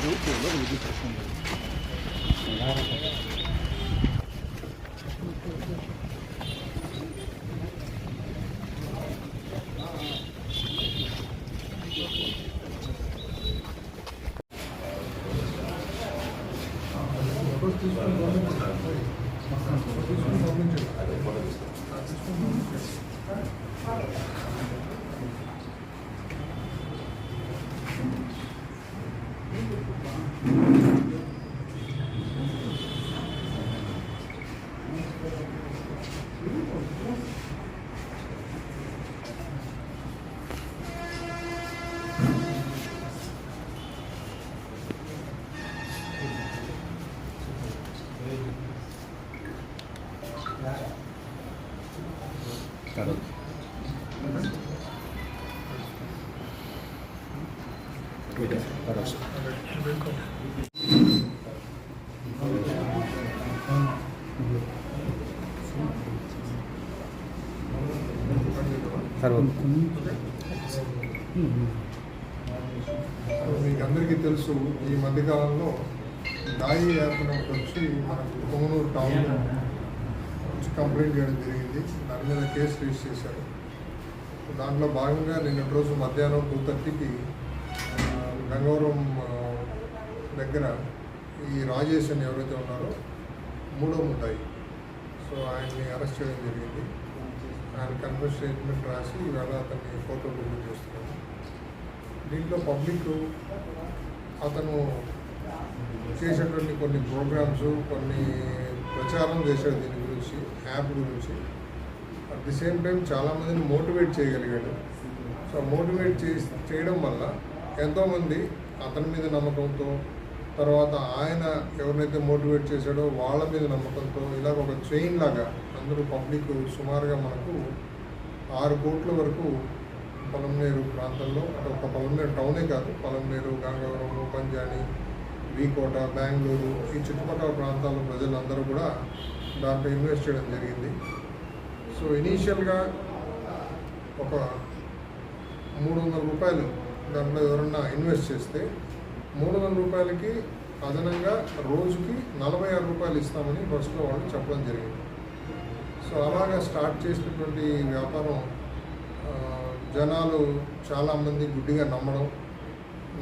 Grupo, logo me disse మీకు అందరికీ తెలుసు ఈ మధ్యకాలంలో దాయి యాప్ అని మన వచ్చి మనకు కొమనూరు కంప్లైంట్ చేయడం జరిగింది. మీద కేసు రిజిస్టర్ చేశారు. దాంట్లో భాగంగా నిన్న రోజు మధ్యాహ్నం టూ థర్టీకి గంగవరం దగ్గర ఈ రాజేష్ అని ఎవరైతే ఉన్నారో మూడో ఉంటాయి సో ఆయన్ని అరెస్ట్ చేయడం జరిగింది. ఆయన కన్ఫర్మ్ స్టేట్మెంట్ రాసి ఇవాళ అతన్ని ఫోటో రిలీజ్ చేస్తున్నాము దీంట్లో పబ్లిక్ అతను చేసేటువంటి కొన్ని ప్రోగ్రామ్స్ కొన్ని ప్రచారం చేశాడు దీని గురించి యాప్ గురించి. అట్ ది సేమ్ టైం చాలామందిని మోటివేట్ చేయగలిగాడు. సో మోటివేట్ చే చేయడం వల్ల ఎంతోమంది అతని మీద నమ్మకంతో తర్వాత ఆయన ఎవరినైతే మోటివేట్ చేశాడో వాళ్ళ మీద నమ్మకంతో ఇలాగ ఒక చైన్ లాగా అందరూ పబ్లిక్ సుమారుగా మనకు ఆరు కోట్ల వరకు పొలంనేరు ప్రాంతంలో అంటే ఒక పొలంనేరు టౌనే కాదు పొలంనేరు గంగవరం పంజాని వీకోట బెంగళూరు ఈ చుట్టుపక్కల ప్రాంతాల ప్రజలందరూ కూడా దాంట్లో ఇన్వెస్ట్ చేయడం జరిగింది. సో ఇనీషియల్గా ఒక మూడు వందల రూపాయలు దాంట్లో ఎవరన్నా ఇన్వెస్ట్ చేస్తే మూడు వందల రూపాయలకి అదనంగా రోజుకి నలభై ఆరు రూపాయలు ఇస్తామని ఫస్ట్లో వాళ్ళు చెప్పడం జరిగింది. సో అలాగా స్టార్ట్ చేసినటువంటి వ్యాపారం జనాలు చాలామంది గుడ్డిగా నమ్మడం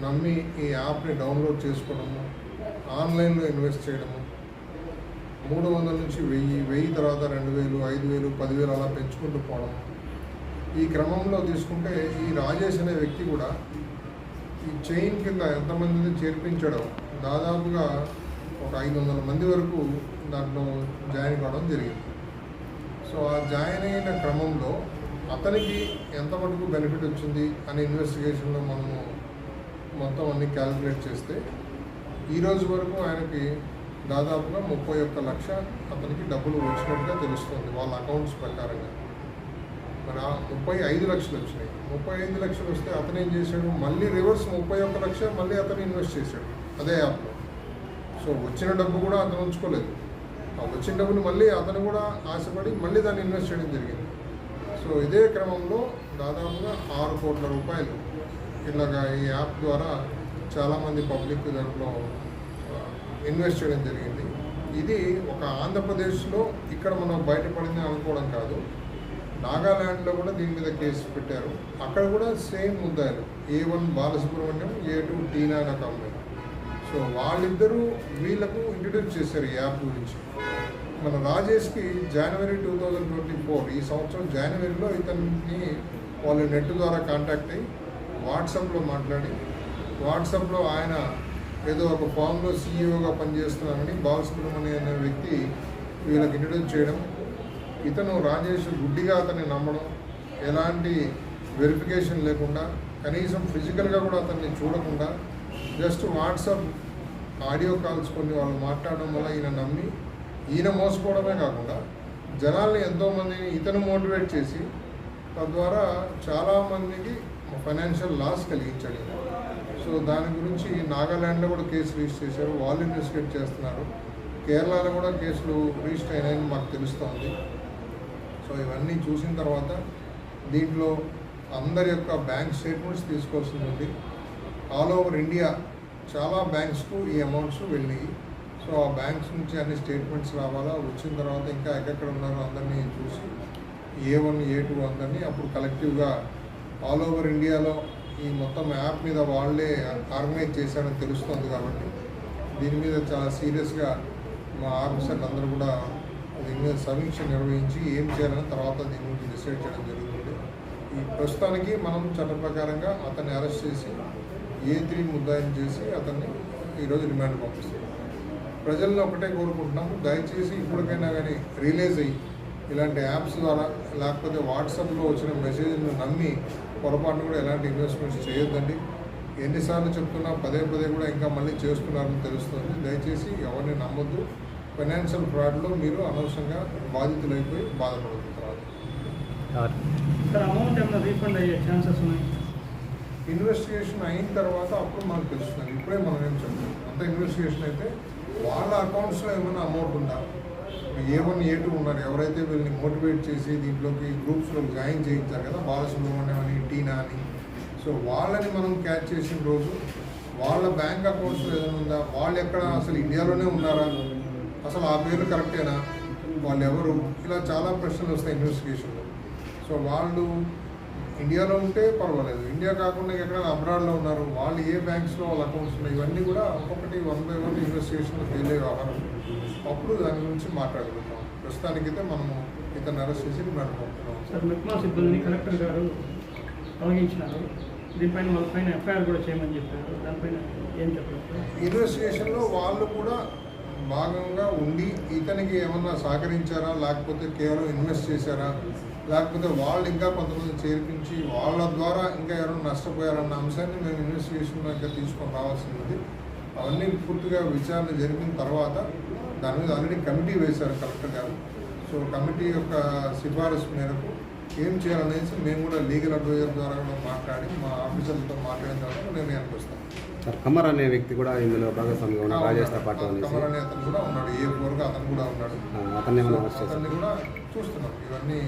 నమ్మి ఈ యాప్ని డౌన్లోడ్ చేసుకోవడము ఆన్లైన్లో ఇన్వెస్ట్ చేయడము మూడు వందల నుంచి వెయ్యి వెయ్యి తర్వాత రెండు వేలు ఐదు వేలు పదివేలు అలా పెంచుకుంటూ పోవడం. ఈ క్రమంలో తీసుకుంటే ఈ రాజేష్ అనే వ్యక్తి కూడా ఈ చైన్ కింద ఎంతమందిని చేర్పించడం దాదాపుగా ఒక ఐదు వందల మంది వరకు దాంట్లో జాయిన్ కావడం జరిగింది. సో ఆ జాయిన్ అయిన క్రమంలో అతనికి ఎంత మటుకు బెనిఫిట్ వచ్చింది అనే ఇన్వెస్టిగేషన్లో మనము మొత్తం అన్ని క్యాలిక్యులేట్ చేస్తే ఈరోజు వరకు ఆయనకి దాదాపుగా ముప్పై ఒక్క లక్ష అతనికి డబ్బులు వచ్చినట్టుగా తెలుస్తుంది వాళ్ళ అకౌంట్స్ ప్రకారంగా. మరి ఆ ముప్పై ఐదు లక్షలు వచ్చినాయి. ముప్పై ఐదు లక్షలు వస్తే అతను ఏం చేశాడు? మళ్ళీ రివర్స్ ముప్పై ఒక్క లక్ష మళ్ళీ అతను ఇన్వెస్ట్ చేశాడు. అదే యాప్లో సో వచ్చిన డబ్బు కూడా అతను ఉంచుకోలేదు. ఆ వచ్చిన డబ్బులు మళ్ళీ అతను కూడా ఆశపడి మళ్ళీ దాన్ని ఇన్వెస్ట్ చేయడం జరిగింది. సో ఇదే క్రమంలో దాదాపుగా ఆరు కోట్ల రూపాయలు ఇలాగా ఈ యాప్ ద్వారా చాలామంది పబ్లిక్ దాంట్లో ఇన్వెస్ట్ చేయడం జరిగింది. ఇది ఒక ఆంధ్రప్రదేశ్లో ఇక్కడ మనం బయటపడింది అనుకోవడం కాదు. నాగాల్యాండ్లో కూడా దీని మీద కేసు పెట్టారు. అక్కడ కూడా సేమ్ ముద్దాయిలు. A one Balasubrahmanyam A two Tina company so వాళ్ళిద్దరూ వీళ్ళకు ఇంట్రడ్యూస్ చేశారు ఈ యాప్ గురించి. మన రాజేష్కి జనవరి టూ థౌజండ్ ట్వంటీ ఫోర్ ఈ సంవత్సరం జనవరిలో ఇతన్ని వాళ్ళు నెట్ ద్వారా కాంటాక్ట్ అయ్యి వాట్సాప్లో మాట్లాడి వాట్సాప్లో ఆయన ఏదో ఒక ఫామ్లో సీఈఓగా పనిచేస్తున్నానని బాలసుబ్రహ్మణ్యం అనే వ్యక్తి వీళ్ళకి ఇంట్రడ్యూస్ చేయడం ఇతను రాజేష్ గుడ్డిగా అతన్ని నమ్మడం ఎలాంటి వెరిఫికేషన్ లేకుండా కనీసం ఫిజికల్గా కూడా అతన్ని చూడకుండా జస్ట్ వాట్సాప్ ఆడియో కాల్స్ కొన్ని వాళ్ళు మాట్లాడడం వల్ల ఈయన నమ్మి ఈయన మోసపోవడమే కాకుండా జనాల్ని ఎంతోమందిని ఇతను మోటివేట్ చేసి తద్వారా చాలామందికి ఫైనాన్షియల్ లాస్ కలిగించాడు ఈయన. సో దాని గురించి నాగాల్యాండ్లో కూడా కేసు రిజిస్టర్ చేశారు. వాళ్ళు ఇన్వెస్టిగేట్ చేస్తున్నారు. కేరళలో కూడా కేసులు రిజిస్టర్ అయినాయని మాకు తెలుస్తోంది. సో ఇవన్నీ చూసిన తర్వాత దీంట్లో అందరి యొక్క బ్యాంక్ స్టేట్మెంట్స్ తీసుకోవాల్సి ఉంది. ఆల్ ఓవర్ ఇండియా చాలా బ్యాంక్స్కు ఈ అమౌంట్స్ వెళ్ళినాయి. సో ఆ బ్యాంక్స్ నుంచి అన్ని స్టేట్మెంట్స్ రావాలా? వచ్చిన తర్వాత ఇంకా ఎక్కడెక్కడ ఉన్నారో అందరినీ చూసి ఏ వన్ ఏ టూ అందరినీ అప్పుడు కలెక్టివ్గా ఆల్ ఓవర్ ఇండియాలో ఈ మొత్తం యాప్ మీద వాళ్ళే ఆర్గనైజ్ చేశారని తెలుస్తుంది కాబట్టి దీని మీద చాలా సీరియస్గా మా ఆఫీసర్లు అందరూ కూడా దీని మీద సమీక్ష నిర్వహించి ఏం చేయాలని తర్వాత దీని గురించి డిసైడ్ చేయడం జరుగుతుంది. ఈ ప్రస్తుతానికి మనం చట్ట ప్రకారంగా అతన్ని అరెస్ట్ చేసి ఏ త్రీ ముద్దాయిని చేసి అతన్ని ఈరోజు రిమాండ్ పంపిస్తాం ప్రజల్లో ఒకటే కోరుకుంటున్నాము. దయచేసి ఇప్పటికైనా కానీ రిలీజ్ అయ్యి ఇలాంటి యాప్స్ ద్వారా లేకపోతే వాట్సాప్లో వచ్చిన మెసేజ్ను నమ్మి పొరపాటున కూడా ఎలాంటి ఇన్వెస్ట్మెంట్స్ చేయొద్దండి. ఎన్నిసార్లు చెప్తున్నా పదే పదే కూడా ఇంకా మళ్ళీ చేస్తున్నారని తెలుస్తుంది. దయచేసి ఎవరిని నమ్మొద్దు. ఫైనాన్షియల్ ఫ్రాడ్లో మీరు అనవసరంగా బాధితులైపోయి బాధపడుతున్నారు సార్. అమౌంట్ ఏమైనా రీఫండ్ అయ్యే ఛాన్సెస్ ఉన్నాయి? ఇన్వెస్టిగేషన్ అయిన తర్వాత అప్పుడు మనకు తెలుస్తుంది. ఇప్పుడే మనం ఏం చెప్పలేము అంత ఇన్వెస్టిగేషన్ అయితే వాళ్ళ అకౌంట్స్లో ఏమైనా అమౌంట్ ఉందా? ఏ వన్ ఏ టూ ఉన్నారు? ఎవరైతే వీళ్ళని మోటివేట్ చేసి దీంట్లోకి గ్రూప్స్లో జాయిన్ చేయించారు కదా బాలసుబ్రహ్మణ్యం అని టీనా అని. సో వాళ్ళని మనం క్యాచ్ చేసిన రోజు వాళ్ళ బ్యాంక్ అకౌంట్స్ ఏదైనా ఉందా? వాళ్ళు ఎక్కడ అసలు ఇండియాలోనే ఉన్నారా? అసలు ఆ పేర్లు కరెక్టేనా? వాళ్ళు ఎవరు ఇలా చాలా ప్రశ్నలు వస్తాయి ఇన్వెస్టిగేషన్లో సో వాళ్ళు ఇండియాలో ఉంటే పర్వాలేదు. ఇండియా కాకుండా ఎక్కడ అబ్రాడ్లో ఉన్నారు వాళ్ళు ఏ బ్యాంక్స్లో వాళ్ళ అకౌంట్స్ ఉన్నాయి ఇవన్నీ కూడా ఒక్కొక్కటి వన్ బై వన్ ఇన్వెస్టిగేషన్లో ఫెయిల్ అయ్యే వ్యవహారం. అప్పుడు దాని గురించి మాట్లాడగలుగుతాం ప్రస్తుతానికైతే మనము ఇతను అరెస్ట్ చేసి రిమాండ్ పంపుతున్నాం. సార్ మెక్మా సిబ్బందిని కలెక్టర్ గారు తొలగించినారు. దీనిపైన వాళ్ళ పైన ఎఫ్ఐఆర్ కూడా చేయమని చెప్పారు. దానిపైన ఏం చెప్పారు? ఇన్వెస్టిగేషన్లో వాళ్ళు కూడా భాగంగా ఉండి ఇతనికి ఏమన్నా సహకరించారా లేకపోతే కేవలం ఇన్వెస్ట్ చేశారా లేకపోతే వాళ్ళు ఇంకా కొంతమంది చేర్పించి వాళ్ళ ద్వారా ఇంకా ఎవరైనా నష్టపోయారన్న అంశాన్ని మేము ఇన్వెస్టిగేషన్లో ఇంకా తీసుకొని రావాల్సి ఉంది అవన్నీ పూర్తిగా విచారణ జరిపిన తర్వాత దాని మీద ఆల్రెడీ కమిటీ వేశారు కలెక్టర్ గారు. సో కమిటీ యొక్క సిఫారసు మేరకు ఏం చేయాలనేసి మేము కూడా లీగల్ అడ్వైజర్ ద్వారా కూడా మాట్లాడి మా ఆఫీసర్లతో మాట్లాడిన తర్వాత నిర్ణయానికి వస్తాం. సార్ కమర్ అనే వ్యక్తి కూడా ఇందులో భాగస్వామిగా ఉన్నాడు రాజేష్తో పాటు కమల్ అనే అతను కూడా ఉన్నాడు ఏ ఫోర్గా అతను కూడా ఉన్నాడు. అతన్ని కూడా చూస్తున్నాం. ఇవన్నీ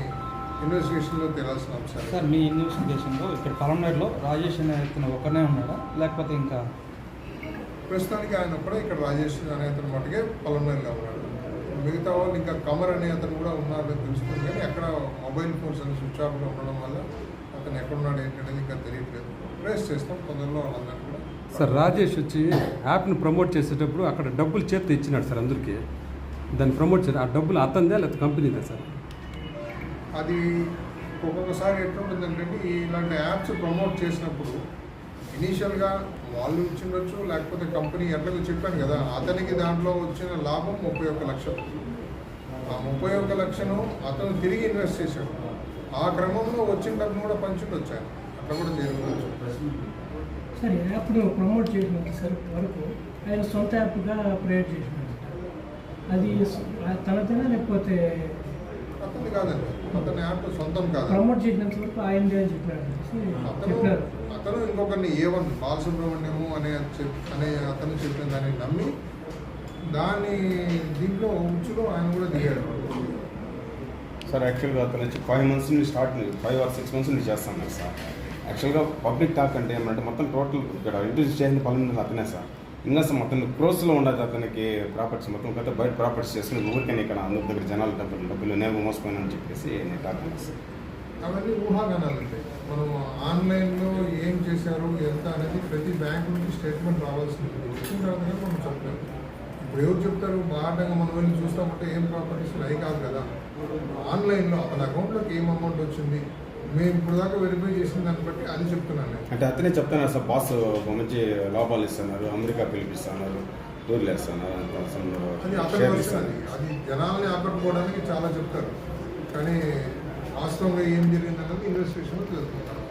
ఇన్వెస్టిగేషన్లో తెలియాల్సిన అంశాలు. సార్ మీ ఇన్వెస్టిగేషన్లో ఇక్కడ పలమనేరులో రాజేష్ అనే వ్యక్తిని ఒక్కనే ఉన్నాడా? లేకపోతే ఇంకా? ప్రస్తుతానికి ఆయన కూడా ఇక్కడ రాజేష్ అనే అతను మటుకే పొలంలో ఉన్నాడు. మిగతా వాళ్ళు ఇంకా కమర్ అనే అతను కూడా ఉన్నాడని తెలుస్తుంది కానీ ఎక్కడ మొబైల్ ఫోన్స్ అని స్విచ్ ఆఫ్లో ఉండడం వల్ల అతను ఎక్కడున్నాడు ఏంటనేది ఇంకా తెలియట్లేదు. ట్రేస్ చేస్తాం తొందరలో వాళ్ళందరినీ కూడా. సార్ రాజేష్ వచ్చి యాప్ని ప్రమోట్ చేసేటప్పుడు అక్కడ డబ్బులు చేతితో ఇచ్చినాడు సార్ అందరికీ. దాన్ని ప్రమోట్ చేయాలి ఆ డబ్బులు అతందే లేకపోతే కంపెనీదే సార్? అది ఒక్కొక్కసారి ఎట్లుంటుందంటే ఇలాంటి యాప్స్ ప్రమోట్ చేసినప్పుడు ఇనీషియల్గా వాళ్ళు ఇచ్చిండొచ్చు లేకపోతే కంపెనీ ఎట్లాగో చెప్పాను కదా అతనికి దాంట్లో వచ్చిన లాభం ముప్పై ఒక్క లక్షలు. ఆ ముప్పై ఒక్క లక్షను అతను తిరిగి ఇన్వెస్ట్ చేశాడు. ఆ క్రమంలో వచ్చిన డబ్బు కూడా పంచుండొచ్చు ఆయన అట్లా కూడా చేసుకోవచ్చు సరే యాప్ను ప్రమోట్ చేసినంత సరే వరకు? ఆయన సొంత యాప్గా క్రియేట్ చేసినాడు అది తన తనదేనా లేకపోతే అతను కాదండి. అతని యాప్ సొంతం కాదు. ప్రమోట్ చేసినంత వరకు అతను ఇంకొకరిని ఏ వన్ బాలసుబ్రహ్మణ్యము అనే చెప్- అనే అతను చెప్పిన దాన్ని నమ్మి దాని దీంట్లో ఉచ్చులో ఆయన కూడా దిగాడు. సార్ యాక్చువల్గా అతను వచ్చి ఫైవ్ మంత్స్ నుండి start five or six months నుండి చేస్తాను సార్. యాక్చువల్గా పబ్లిక్ టాక్ అంటే ఏమంటే మొత్తం టోటల్ ఇక్కడ ఇంట్రడ్యూస్ చేసిన పనులు అతనే సార్. ఇంకా మొత్తం క్రోస్లో ఉండదు అతనికి ప్రాపర్టీస్ మొత్తం కదా బయట ప్రాపర్టీస్ చేసుకుని ఊరికే ఇక్కడ అందరి దగ్గర జనాలు డబ్బులు డబ్బులు నేను మోసపోయానని చెప్పేసి నేను టాక్ సార్ అవన్నీ మనం ఆన్లైన్లో ఏం చేశారు ఎంత అనేది ప్రతి బ్యాంక్ నుంచి స్టేట్మెంట్ రావాల్సింది. వచ్చిన తర్వాత మనం చెప్పలేము ఇప్పుడు ఎవరు చెప్తారు? బాగా మనం వెళ్ళి చూస్తామంటే ఏం ప్రాపర్టీస్ అయి కాదు కదా. ఆన్లైన్లో అతని అకౌంట్లోకి ఏం అమౌంట్ వచ్చింది? మేము ఇప్పుడు దాకా వెరిఫై చేసిన దాన్ని బట్టి అది చెప్తున్నాను. నేను అంటే అతనే చెప్తాను సార్ బాస్ ఒక మంచి లాభాలు ఇస్తున్నారు అమెరికా పిలిపిస్తున్నారు టూర్లు వేస్తున్నారు అది అతని అది. జనాల్ని ఆకట్టుకోవడానికి చాలా చెప్తారు. కానీ వాస్తవంగా ఏం జరిగిందన్నది ఇన్వెస్టిగేషన్లో తెలుసుకుంటారు